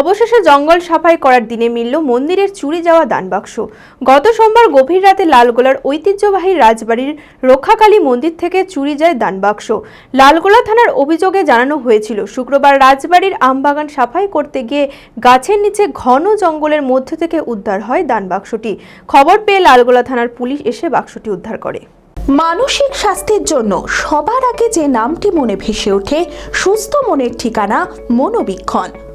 অবশেষে জঙ্গল সাফাই করার দিনে মিলল মন্দিরের চুরি যাওয়া দানবাক্স। গত সোমবার গভীর রাতে লালগোলার ঐতিহ্যবাহী রাজবাড়ির রক্ষাকালী মন্দির থেকে চুরি যায় দানবাক্স। লালগোলা থানার অভিযোগে জানানো হয়েছিল, শুক্রবার রাজবাড়ির আমবাগান সাফাই করতে গিয়ে গাছের নিচে ঘন জঙ্গলের মধ্যে থেকে উদ্ধার হয় দানবাক্সটি। খবর পেয়ে লালগোলা থানার পুলিশ এসে বাক্সটি উদ্ধার করে। মানসিক স্বাস্থ্যের জন্য সবার আগে যে নামটি মনে ভেসে ওঠে, সুস্থ মনের ঠিকানা মনোবীক্ষণ।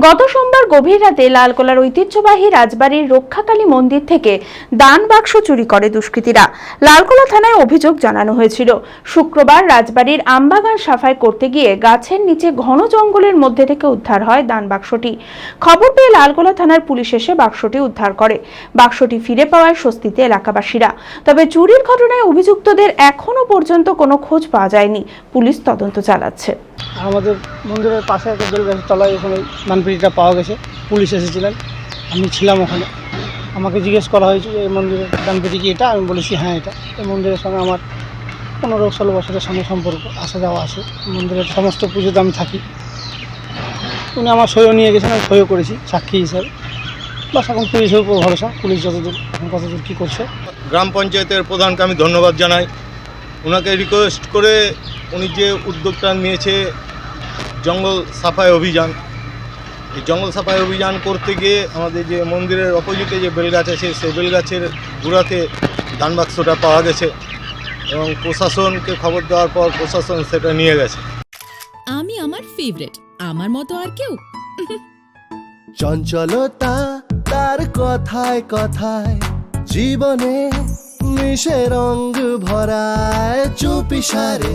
গত সোমবার গভীর রাতে লালকোলার ঐতিহ্যবাহী রাজবাড়ির রক্ষাকালী মন্দির থেকে দান বাক্স চুরি করে দুষ্কৃতীরা। লালকোলা থানায় অভিযোগ জানানো হয়েছিল। শুক্রবার রাজবাড়ির আমবাগান সাফাই করতে গিয়ে গাছের নিচে ঘন জঙ্গলের মধ্যে থেকে উদ্ধার হয় দান বাক্সটি। খবর পেয়ে লালকোলা থানার পুলিশ এসে বাক্সটি উদ্ধার করে। বাক্সটি ফিরে পাওয়ায় স্বস্তিতে এলাকাবাসীরা। তবে চুরির ঘটনায় অভিযুক্তদের এখনও পর্যন্ত কোনো খোঁজ পাওয়া যায়নি। পুলিশ তদন্ত চালাচ্ছে। আমাদের মন্দিরের পাশে একটা বেল গাছের তলায় ওখানে মানপিটিটা পাওয়া গেছে। পুলিশ এসেছিলেন। আমি ছিলাম ওখানে। আমাকে জিজ্ঞেস করা হয়েছে যে, এই মন্দিরের ডানপিটি কি এটা? আমি বলেছি হ্যাঁ এটা। এই মন্দিরের সঙ্গে আমার পনেরো ষোলো বছরের সঙ্গে সম্পর্ক, আসা যাওয়া আছে। মন্দিরের সমস্ত পুজোতে আমি থাকি। উনি আমার সইও নিয়ে গেছেন, আমি সইও করেছি, সাক্ষী হিসাবে। বাস, এখন পুলিশের উপর ভরসা। পুলিশ যতদূর, এখন কতদূর কী করছে। গ্রাম পঞ্চায়েতের প্রধানকে আমি ধন্যবাদ জানাই। ওনাকে রিকোয়েস্ট করে উনি যে উদ্যোগটা নিয়েছে জঙ্গল সাফাই অভিযান এই জঙ্গল সাফাই অভিযান করতে গিয়ে আমাদের যে মন্দিরের অপোজিটে যে বেলগাছ আছে সেই বেলগাছের গুড়াতে দানবাক্সটা পাওয়া গেছে এবং প্রশাসনকে খবর দেওয়ার পর প্রশাসন সেটা নিয়ে গেছে। আমি আমার ফেভারিট আমার মতো আর কেউ। চঞ্চলতা তার কথায় কথায় জীবনে মিশে রঙ ভরায় চুপি সারে।